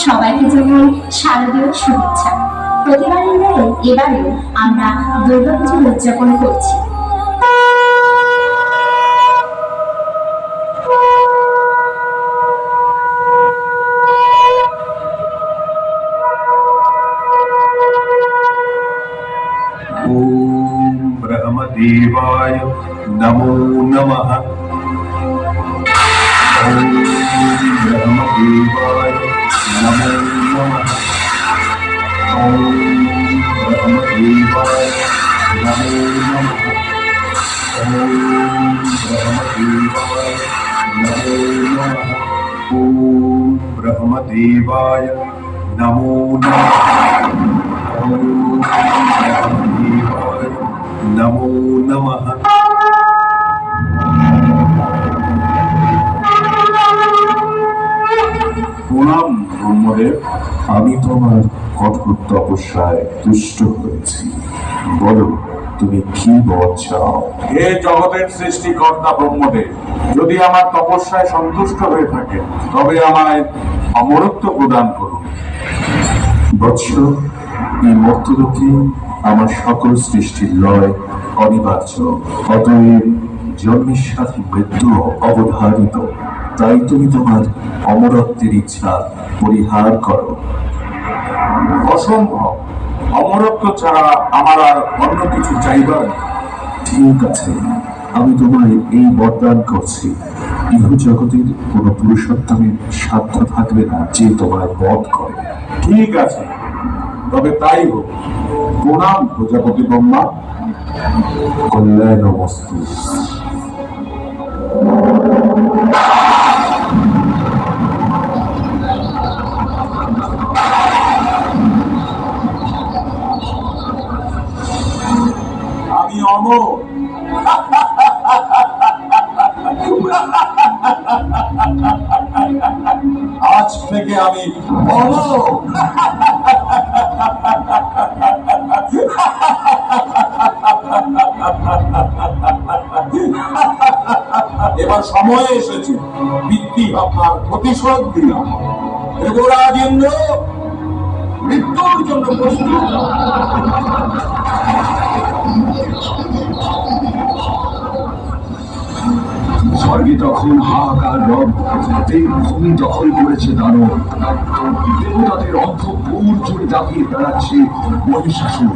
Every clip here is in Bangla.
সবাইকে জানাই শারদীয় শুভেচ্ছা প্রতিবারের ন্যায় এবারেও আমরা দুর্গাপুজো উদযাপন করছি ॐ ब्रह्मदेवाय नमो नमः ॐ नमो नमः ॐ ब्रह्मदेवाय नमो नमः ॐ ब्रह्मदेवाय नमो नमः ॐ ब्रह्मदेवाय नमो नमः আমি তোমার কঠোর তপস্যায় তুষ্ট হয়েছি। বলো তুমি কি বর চাও? হে জগতের সৃষ্টিকর্তা ব্রহ্মদেব যদি আমার তপস্যায় সন্তুষ্ট হয়ে থাকে তবে আমায় অমরত্ব প্রদান করুন বৎস এই মর্তলোকে আমার সকল সৃষ্টির লয় অনিবার্য অতএব জন্মের সাথে মৃত্যু অবধারিত। তাই তুমি তোমার অমরত্বের ইচ্ছা পরিহার করো। অসম্ভব। অমরত্ব ছাড়া আমার আর অন্য কিছু চাইবার ঠিক আছে। আমি তোমায় এই বরদান করছি। ইহ জগতের কোন পুরুষোত্তমের সাধ্য থাকবে না যে তোমায় বধ করে। ঠিক আছে। তবে তাই হোক। প্রণাম প্রজাপতি ব্রহ্মা। কল্যাণ বস্তু আমি অমর আজ থেকে আমি অমর এবার সময় এসেছে। পিতৃ আপনার প্রতিশোধ দিলাম। দেবরাজ ইন্দ্র মৃত্যুর জন্য প্রস্তুত। স্বর্গে তখন হাহাকার রব দেব ভূমি দখল করেছে দানব। দেবতাদের অন্তপুর জুড়ে দাপিয়ে বেড়াচ্ছে মহিষাসুর।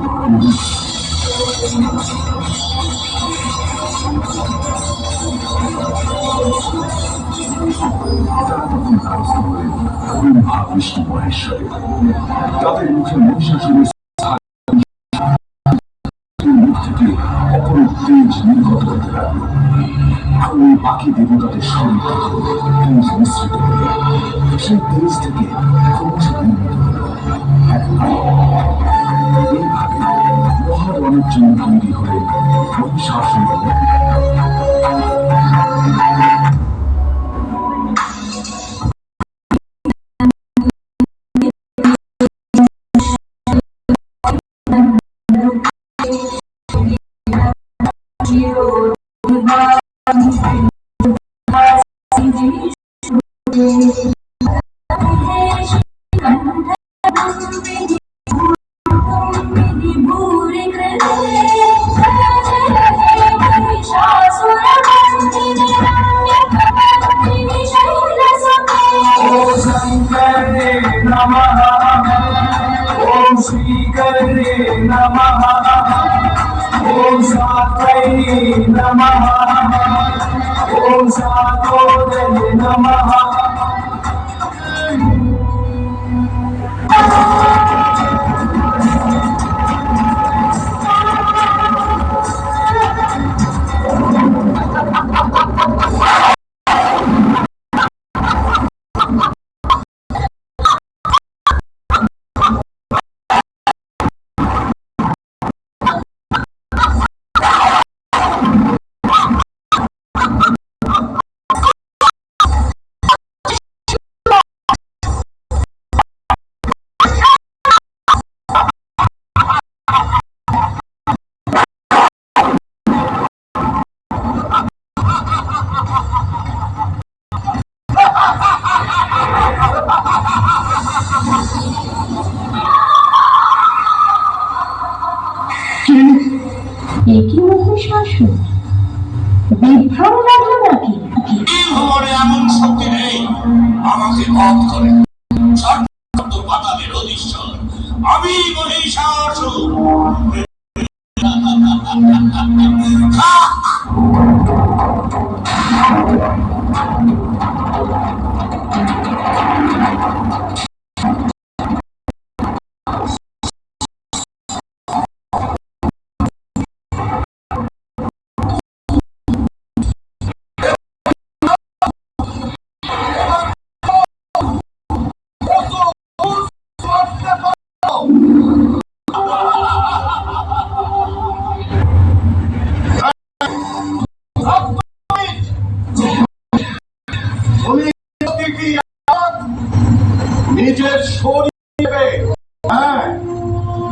তাদের মুখে মহিষাসুরের বাকি দেবতাদের শরীর সেই তেজ থেকে ক্রমশ নির্মিত হলো এক। এইভাবে মহারণের জন্য তৈরি হয়ে Mahishasur Namaha, Om Satodaya Namaha. আমাকে বধ করে।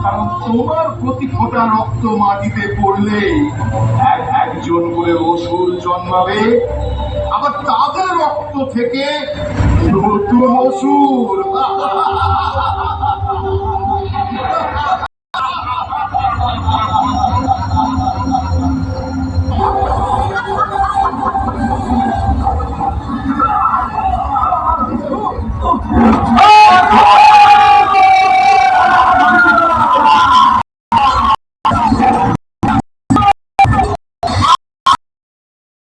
কারণ তোমার প্রতি ফোটা রক্ত মাটিতে পড়লে এক একজন করে অসুর জন্মাবে। আবার তাদের রক্ত থেকে নতুন অসুর।